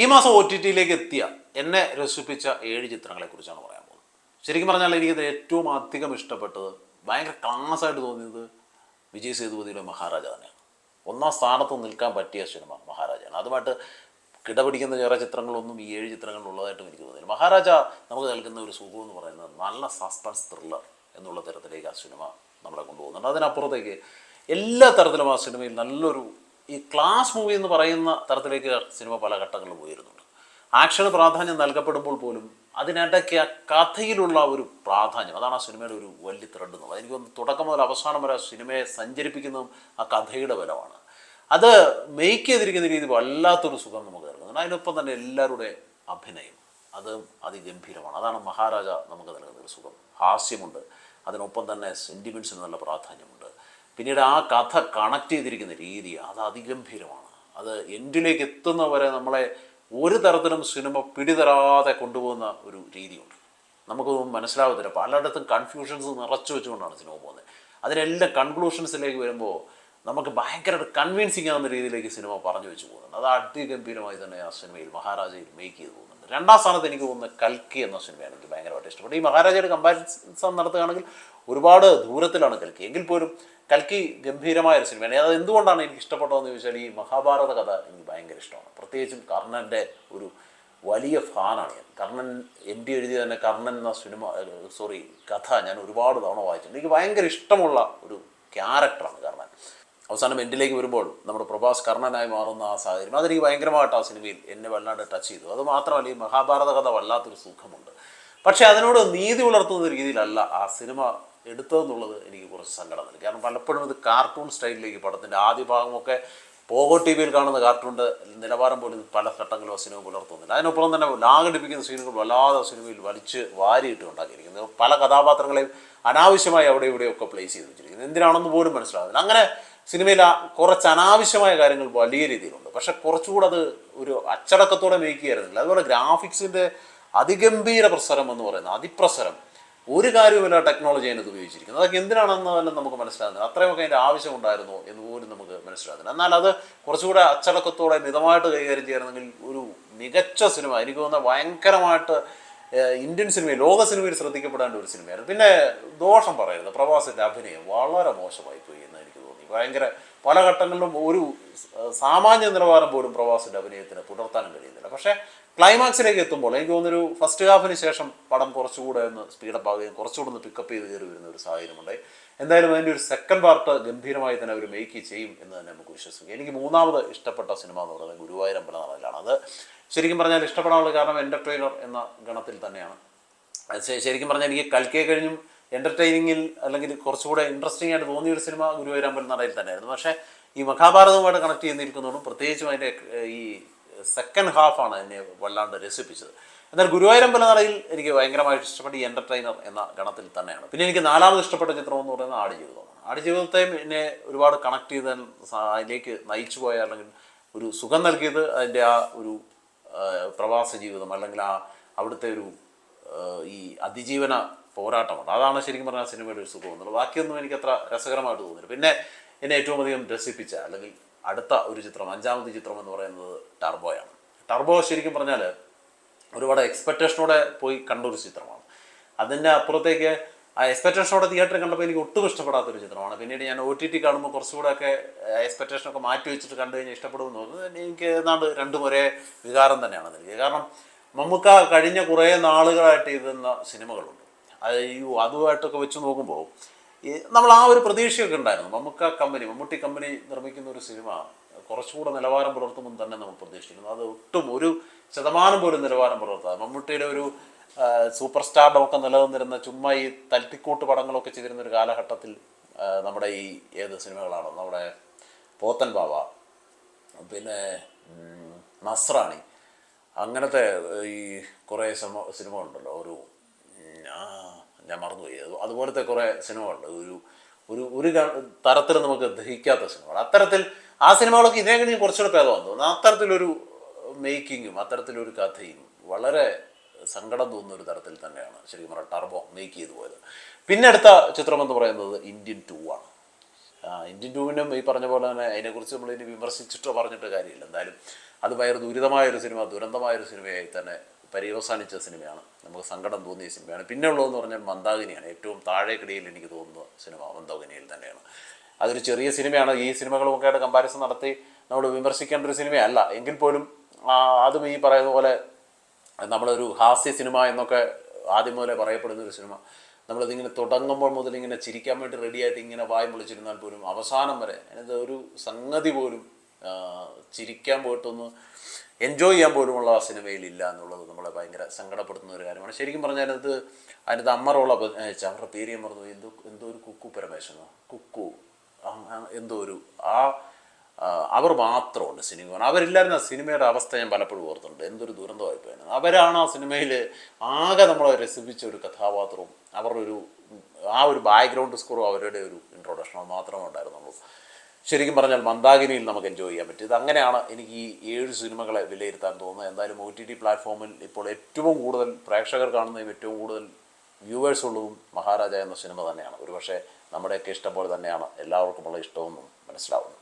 ഈ മാസം O T ടിയിലേക്ക് എത്തിയ എന്നെ രസിപ്പിച്ച ഏഴ് ചിത്രങ്ങളെ കുറിച്ചാണ് പറയാൻ പോകുന്നത്. ശരിക്കും പറഞ്ഞാൽ എനിക്കത് ഏറ്റവും അധികം ഇഷ്ടപ്പെട്ടത് ഭയങ്കര ക്ലാസ് ആയിട്ട് തോന്നിയത് വിജയ് സേതുപതിയുടെ മഹാരാജ തന്നെയാണ്. ഒന്നാം സ്ഥാനത്ത് നിൽക്കാൻ പറ്റിയ സിനിമ മഹാരാജയാണ്. അതുമായിട്ട് കിടപിടിക്കുന്ന ചെറിയ ചിത്രങ്ങളൊന്നും ഈ ഏഴ് ചിത്രങ്ങളിൽ ഉള്ളതായിട്ടും എനിക്ക് തോന്നിയില്ല. മഹാരാജ നമുക്ക് നൽകുന്ന ഒരു സുഖം എന്ന് പറയുന്നത് നല്ല സസ്പെൻസ് ത്രില്ലർ എന്നുള്ള തരത്തിലേക്ക് ആ സിനിമ നമ്മളെ കൊണ്ടുപോകുന്നുണ്ട്. അതിനപ്പുറത്തേക്ക് എല്ലാ തരത്തിലും ആ സിനിമയിൽ നല്ലൊരു ഈ ക്ലാസ് മൂവി എന്ന് പറയുന്ന തരത്തിലേക്ക് സിനിമ പല ഘട്ടങ്ങളിലും പോയിരുന്നുണ്ട്. ആക്ഷന് പ്രാധാന്യം നൽകപ്പെടുമ്പോൾ പോലും അതിനിടയ്ക്ക് ആ കഥയിലുള്ള ഒരു പ്രാധാന്യം അതാണ് ആ സിനിമയുടെ ഒരു വലിയ ത്രെഡ് എന്നുള്ളത് എനിക്ക് തോന്നുന്നു തുടക്കം മുതൽ അവസാനം വരെ ആ സിനിമയെ സഞ്ചരിപ്പിക്കുന്നതും ആ കഥയുടെ ബലമാണ്. അത് മെയ്ക്ക് ചെയ്തിരിക്കുന്ന രീതി വല്ലാത്തൊരു സുഖം നമുക്ക് നൽകുന്നുണ്ട്. അതിനൊപ്പം തന്നെ എല്ലാവരുടെ അഭിനയം അത് അതിഗംഭീരമാണ്. അതാണ് മഹാരാജ നമുക്ക് നൽകുന്ന ഒരു സുഖം ഹാസ്യമുണ്ട്. അതിനൊപ്പം തന്നെ സെന്റിമെന്റ്സിന് നല്ല പ്രാധാന്യമുണ്ട്. പിന്നീട് ആ കഥ കണക്ട് ചെയ്തിരിക്കുന്ന രീതി അത് അതിഗംഭീരമാണ്. അത് എൻഡിലേക്ക് എത്തുന്നവരെ നമ്മളെ ഒരു തരത്തിലും സിനിമ പിടിതരാതെ കൊണ്ടുപോകുന്ന ഒരു രീതിയുണ്ട്. നമുക്കൊന്നും മനസ്സിലാവത്തില്ല. പലയിടത്തും കൺഫ്യൂഷൻസ് നിറച്ചു വെച്ചുകൊണ്ടാണ് സിനിമ പോകുന്നത്. അതിനെല്ലാം കൺക്ലൂഷൻസിലേക്ക് വരുമ്പോൾ നമുക്ക് ഭയങ്കരമായിട്ട് കൺവിൻസിങ് ആവുന്ന രീതിയിലേക്ക് സിനിമ പറഞ്ഞു വെച്ച് പോകുന്നുണ്ട്. അത് അതിഗംഭീരമായി തന്നെ ആ സിനിമയിൽ മഹാരാജയിൽ മേക്ക് ചെയ്ത് പോകുന്നുണ്ട് രണ്ടാം സ്ഥാനത്ത് എനിക്ക് തോന്നുന്നത് കൽക്കി എന്ന സിനിമയാണ് എനിക്ക് ഭയങ്കരമായിട്ട് ഇഷ്ടപ്പെട്ടു ഈ മഹാരാജയുടെ കമ്പാരിസൺ നടത്തുകയാണെങ്കിൽ ഒരുപാട് ദൂരത്തിലാണ് കൽക്കി. എങ്കിൽ പോലും കൽക്കി ഗംഭീരമായ ഒരു സിനിമയാണ്. അത് എന്തുകൊണ്ടാണ് എനിക്ക് ഇഷ്ടപ്പെട്ടതെന്ന് ചോദിച്ചാൽ ഈ മഹാഭാരത കഥ എനിക്ക് ഭയങ്കര ഇഷ്ടമാണ്. പ്രത്യേകിച്ചും കർണന്റെ ഒരു വലിയ ഫാനാണ് ഞാൻ. കർണൻ എം ടി എഴുതിയ തന്നെ കർണൻ എന്ന സിനിമ സോറി കഥ ഞാൻ ഒരുപാട് തവണ വായിച്ചിട്ടുണ്ട്. എനിക്ക് ഭയങ്കര ഇഷ്ടമുള്ള ഒരു ക്യാരക്ടറാണ് അവസാനം എൻഡിലേക്ക് വരുമ്പോൾ നമ്മുടെ പ്രഭാസ് കർണനായി മാറുന്ന ആ സാഹചര്യം. അതെനിക്ക് ഭയങ്കരമായിട്ട് ആ സിനിമയിൽ എന്നെ വല്ലാണ്ട് ടച്ച് ചെയ്തു. അത് മാത്രമല്ല ഈ മഹാഭാരത കഥ വല്ലാത്തൊരു സുഖമുണ്ട്. പക്ഷേ അതിനോട് നീതി പുലർത്തുന്ന രീതിയിലല്ല ആ സിനിമ എടുത്തതെന്നുള്ളത് എനിക്ക് കുറച്ച് സങ്കടം നൽകി കാരണം പലപ്പോഴും ഇത് കാർട്ടൂൺ സ്റ്റൈലിലേക്ക് പടത്തിന്റെ ആദ്യ ഭാഗമൊക്കെ പോകോ ടി വിയിൽ കാണുന്ന കാർട്ടൂണിന്റെ നിലവാരം പോലും പല ഘട്ടങ്ങളും ആ സിനിമ പുലർത്തുന്നില്ല. അതിനൊപ്പം തന്നെ ലാഗടിപ്പിക്കുന്ന സീനുകൾ വല്ലാതെ സിനിമയിൽ വലിച്ച് വാരിയിട്ട് ഉണ്ടാക്കിയിരിക്കുന്നത് പല കഥാപാത്രങ്ങളെയും അനാവശ്യമായി അവിടെ ഇവിടെയൊക്കെ പ്ലേസ് ചെയ്ത് വെച്ചിരിക്കുന്നത് എന്തിനാണെന്ന് പോലും മനസ്സിലാകുന്നില്ല. അങ്ങനെ സിനിമയിൽ കുറച്ച് അനാവശ്യമായ കാര്യങ്ങൾ വലിയ രീതിയിലുണ്ട്. പക്ഷെ കുറച്ചുകൂടെ അത് ഒരു അച്ചടക്കത്തോടെ മേയ്ക്കുകയായിരുന്നില്ല. അതുപോലെ ഗ്രാഫിക്സിന്റെ അതിഗംഭീര പ്രസരം എന്ന് പറയുന്നത് അതിപ്രസരം ഒരു കാര്യവുമില്ല ടെക്നോളജി അതിനകത്ത് ഉപയോഗിച്ചിരിക്കുന്നത് അതൊക്കെ എന്തിനാണെന്ന് തന്നെ നമുക്ക് മനസ്സിലാകുന്നില്ല. അത്രയുമൊക്കെ അതിന്റെ ആവശ്യം ഉണ്ടായിരുന്നു എന്ന് പോലും നമുക്ക് മനസ്സിലാകുന്നില്ല. എന്നാൽ അത് കുറച്ചുകൂടെ അച്ചടക്കത്തോടെ മിതമായിട്ട് കൈകാര്യം ചെയ്യണമെങ്കിൽ ഒരു മികച്ച സിനിമ എനിക്ക് തോന്നുന്ന ഭയങ്കരമായിട്ട് ഇന്ത്യൻ സിനിമയിൽ ലോക സിനിമയിൽ ശ്രദ്ധിക്കപ്പെടേണ്ട ഒരു സിനിമയായിരുന്നു. പിന്നെ ദോഷം പറയരുത് പ്രവാസിന്റെ അഭിനയം വളരെ മോശമായി പോയി എന്ന് എനിക്ക് ഭയങ്കര പല ഘട്ടങ്ങളിലും ഒരു സാമാന്യ നിലവാരം പോലും പ്രവാസിന്റെ അഭിനയത്തിന് പുലർത്താനും കഴിയുന്നില്ല. പക്ഷേ ക്ലൈമാക്സിലേക്ക് എത്തുമ്പോൾ എനിക്ക് തോന്നുന്നൊരു ഫസ്റ്റ് ഹാഫിന് ശേഷം പടം കുറച്ചുകൂടെ ഒന്ന് സ്പീഡപ്പ് ആകുകയും കുറച്ചുകൂടെ ഒന്ന് പിക്കപ്പ് ചെയ്ത് കയറി വരുന്ന ഒരു സാഹചര്യമുണ്ടായി എന്തായാലും അതിന്റെ ഒരു സെക്കൻഡ് പാർട്ട് ഗംഭീരമായി തന്നെ അവർ മേക്ക് ചെയ്യും എന്ന് തന്നെ നമുക്ക് വിശ്വസിക്കാം. എനിക്ക് മൂന്നാമത് ഇഷ്ടപ്പെട്ട സിനിമ എന്ന് പറയുന്നത് ഗുരുവായൂരമ്പല നടയിലാണ് അത് ശരിക്കും പറഞ്ഞാൽ ഇഷ്ടപ്പെടാനുള്ള കാരണം എന്റർടൈനർ എന്ന ഗണത്തിൽ തന്നെയാണ്. ശരിക്കും പറഞ്ഞാൽ എനിക്ക് കൽക്കേ കഴിഞ്ഞും എന്റർടൈനിങ്ങിൽ അല്ലെങ്കിൽ കുറച്ചുകൂടെ ഇൻട്രസ്റ്റിംഗ് ആയിട്ട് തോന്നിയ ഒരു സിനിമ ഗുരുവായൂരമ്പൽ നടയിൽ തന്നെയായിരുന്നു. പക്ഷേ ഈ മഹാഭാരതവുമായിട്ട് കണക്ട് ചെയ്യുന്നിരിക്കുന്നതുകൊണ്ടും പ്രത്യേകിച്ചും അതിന്റെ ഈ സെക്കൻഡ് ഹാഫാണ് എന്നെ വല്ലാണ്ട് രസിപ്പിച്ചത്. എന്നാൽ ഗുരുവായൂരമ്പല നടയിൽ എനിക്ക് ഭയങ്കരമായിട്ട് ഇഷ്ടപ്പെട്ട ഈ എന്റർടൈനർ എന്ന ഗണത്തിൽ തന്നെയാണ്. പിന്നെ എനിക്ക് നാലാമത് ഇഷ്ടപ്പെട്ട ചിത്രം എന്ന് പറയുന്നത് ആടുജീവിതമാണ്. ആടുജീവിതത്തെ എന്നെ ഒരുപാട് കണക്ട് ചെയ്ത് അതിലേക്ക് നയിച്ചു പോയ അല്ലെങ്കിൽ ഒരു സുഖം നൽകിയത് അതിന്റെ ആ ഒരു പ്രവാസ ജീവിതം അല്ലെങ്കിൽ ആ അവിടുത്തെ ഒരു ഈ അതിജീവന പോരാട്ടമുണ്ട് അതാണ് ശരിക്കും പറഞ്ഞാൽ സിനിമയുടെ ഒരു സുഖം എന്നുള്ളത്. ബാക്കിയൊന്നും എനിക്ക് അത്ര രസകരമായിട്ട് തോന്നുന്നില്ല പിന്നെ എന്നെ ഏറ്റവും അധികം രസിപ്പിച്ച അല്ലെങ്കിൽ അടുത്ത ഒരു ചിത്രം അഞ്ചാമത്തെ ചിത്രം എന്ന് പറയുന്നത് ടർബോയാണ്. ടർബോ ശരിക്കും പറഞ്ഞാൽ ഒരുപാട് എക്സ്പെക്റ്റേഷനോടെ പോയി കണ്ട ഒരു ചിത്രമാണ്. അതിന്റെ അപ്പുറത്തേക്ക് ആ എക്സ്പെക്റ്റേഷനോടെ തിയേറ്ററിൽ കണ്ടപ്പോൾ എനിക്ക് ഒട്ടും ഇഷ്ടപ്പെടാത്തൊരു ചിത്രമാണ്. പിന്നീട് ഞാൻ ഒ ടി ടി കാണുമ്പോൾ കുറച്ചുകൂടെ ഒക്കെ എക്സ്പെക്റ്റേഷനൊക്കെ മാറ്റി വെച്ചിട്ട് കണ്ടു കഴിഞ്ഞാൽ ഇഷ്ടപ്പെടുമെന്ന് തോന്നുന്നു. എനിക്ക് ഏതാണ്ട് രണ്ടും ഒരേ വികാരം തന്നെയാണ് എനിക്ക് കാരണം മമ്മൂക്ക കഴിഞ്ഞ കുറേ നാളുകളായിട്ട് എഴുതുന്ന സിനിമകളുണ്ട്. ഈ അതുമായിട്ടൊക്കെ വെച്ച് നോക്കുമ്പോൾ നമ്മൾ ആ ഒരു പ്രതീക്ഷയൊക്കെ ഉണ്ടായിരുന്നു. നമുക്ക് ആ കമ്പനി മമ്മൂട്ടി കമ്പനി നിർമ്മിക്കുന്ന ഒരു സിനിമ കുറച്ചുകൂടെ നിലവാരം പുലർത്തുമെന്ന് തന്നെ നമ്മൾ പ്രതീക്ഷിക്കുന്നു. അത് ഒട്ടും ഒരു ശതമാനം പോലും നിലവാരം പുലർത്താതെ. മമ്മൂട്ടിയുടെ ഒരു സൂപ്പർ സ്റ്റാർ ഒക്കെ നിലനിന്നിരുന്ന ചുമ്മാ ഈ തൽത്തിക്കൂട്ട് പടങ്ങളൊക്കെ ചെയ്തിരുന്ന ഒരു കാലഘട്ടത്തിൽ നമ്മുടെ ഈ ഏത് സിനിമകളാണോ നമ്മുടെ പോത്തൻ ബാബ പിന്നെ നസ്രാണി അങ്ങനത്തെ ഈ കുറേ സിനിമ സിനിമകളുണ്ടല്ലോ. ഒരു ഞാൻ മറന്നുപോയി. അത് അതുപോലത്തെ കുറേ സിനിമകളുണ്ട്. ഒരു ഒരു ഒരു തരത്തിൽ നമുക്ക് ദഹിക്കാത്ത സിനിമകൾ. അത്തരത്തിൽ ആ സിനിമകളൊക്കെ ഇതിനെങ്കിലും കുറച്ചുകൂടെ ഭേദമാണെന്ന് തോന്നുന്നു. അത്തരത്തിലൊരു മേക്കിങ്ങും അത്തരത്തിലൊരു കഥയും വളരെ സങ്കടം തോന്നുന്ന ഒരു തരത്തിൽ തന്നെയാണ് ശരിക്കും പറഞ്ഞാൽ ടർബോ മേക്ക് ചെയ്തു പോയത്. പിന്നെ അടുത്ത ചിത്രം എന്ന് പറയുന്നത് ഇന്ത്യൻ ടൂ ആണ്. ഇന്ത്യൻ ടൂവിനും ഈ പറഞ്ഞ പോലെ തന്നെ അതിനെക്കുറിച്ച് നമ്മൾ ഇനി വിമർശിച്ചിട്ടോ പറഞ്ഞിട്ടോ കാര്യമില്ല. എന്തായാലും അത് ഭയങ്കര ദുരിതമായൊരു സിനിമ ദുരന്തമായൊരു സിനിമയായി തന്നെ പര്യവസാനിച്ച സിനിമയാണ്. നമുക്ക് സങ്കടം തോന്നിയ സിനിമയാണ്. പിന്നെ ഉള്ളതെന്ന് പറഞ്ഞാൽ മന്ദാകിനിയാണ് ഏറ്റവും താഴേക്കിടയിൽ എനിക്ക് തോന്നുന്ന സിനിമ മന്ദാകിനിയിൽ തന്നെയാണ്. അതൊരു ചെറിയ സിനിമയാണ്. ഈ സിനിമകളുമൊക്കെ ആയിട്ട് കമ്പാരിസൺ നടത്തി നമ്മൾ വിമർശിക്കേണ്ട ഒരു സിനിമയല്ല. എങ്കിൽ പോലും അതും ഈ പറയുന്ന പോലെ നമ്മളൊരു ഹാസ്യ സിനിമ എന്നൊക്കെ ആദ്യം മുതലേ പറയപ്പെടുന്ന ഒരു സിനിമ. നമ്മളിതിങ്ങനെ തുടങ്ങുമ്പോൾ മുതൽ ഇങ്ങനെ ചിരിക്കാൻ വേണ്ടി റെഡിയായിട്ട് ഇങ്ങനെ വായും വിളിച്ചിരുന്നാൽ പോലും അവസാനം വരെ അതിനകത്ത് ഒരു സംഗതി പോലും ചിരിക്കാൻ പോയിട്ടൊന്ന് എൻജോയ് ചെയ്യാൻ പോലുമുള്ള ആ സിനിമയിൽ ഇല്ല എന്നുള്ളത് നമ്മളെ ഭയങ്കര സങ്കടപ്പെടുത്തുന്ന ഒരു കാര്യമാണ്. ശരിക്കും പറഞ്ഞാൽ അതിനകത്ത് അതിനകത്ത് അമ്മറോള അവരുടെ പേര് ഞാൻ പറഞ്ഞു എന്തോ എന്തോ ഒരു കുക്കു പരമേശ്വരനോ? കുക്കു. ആ, ആ, എന്തോ ഒരു ആ ആ, അവർ മാത്രമുണ്ട് സിനിമ അവരില്ലായിരുന്ന സിനിമയുടെ അവസ്ഥ ഞാൻ പലപ്പോഴും ഓർത്തുണ്ട്. എന്തൊരു ദുരന്തമായി പോയത് അവരാണ് ആ സിനിമയിൽ ആകെ നമ്മളെ രസിപ്പിച്ച ഒരു കഥാപാത്രവും അവരുടെ ഒരു ആ ഒരു ബാക്ക്ഗ്രൗണ്ട് സ്കോറും അവരുടെ ഒരു ഇൻട്രൊഡക്ഷനോ മാത്രമേ ഉണ്ടായിരുന്നുള്ളൂ. ശരിക്കും പറഞ്ഞാൽ മന്ദാകിനിയിൽ നമുക്ക് എൻജോയ് ചെയ്യാൻ പറ്റും. അങ്ങനെയാണ് എനിക്ക് ഈ ഏഴ് സിനിമകളെ വിലയിരുത്താൻ തോന്നുന്നത്. എന്തായാലും ഒ ടി ടി പ്ലാറ്റ്ഫോമിൽ ഇപ്പോൾ ഏറ്റവും കൂടുതൽ പ്രേക്ഷകർ കാണുന്നതും ഏറ്റവും കൂടുതൽ വ്യൂവേഴ്സ് ഉള്ളതും മഹാരാജ എന്ന സിനിമ തന്നെയാണ്. ഒരുപക്ഷെ നമ്മുടെയൊക്കെ ഇഷ്ടം പോലെ തന്നെയാണ്. എല്ലാവർക്കുമുള്ള ഇഷ്ടമെന്നും മനസ്സിലാവുന്നു.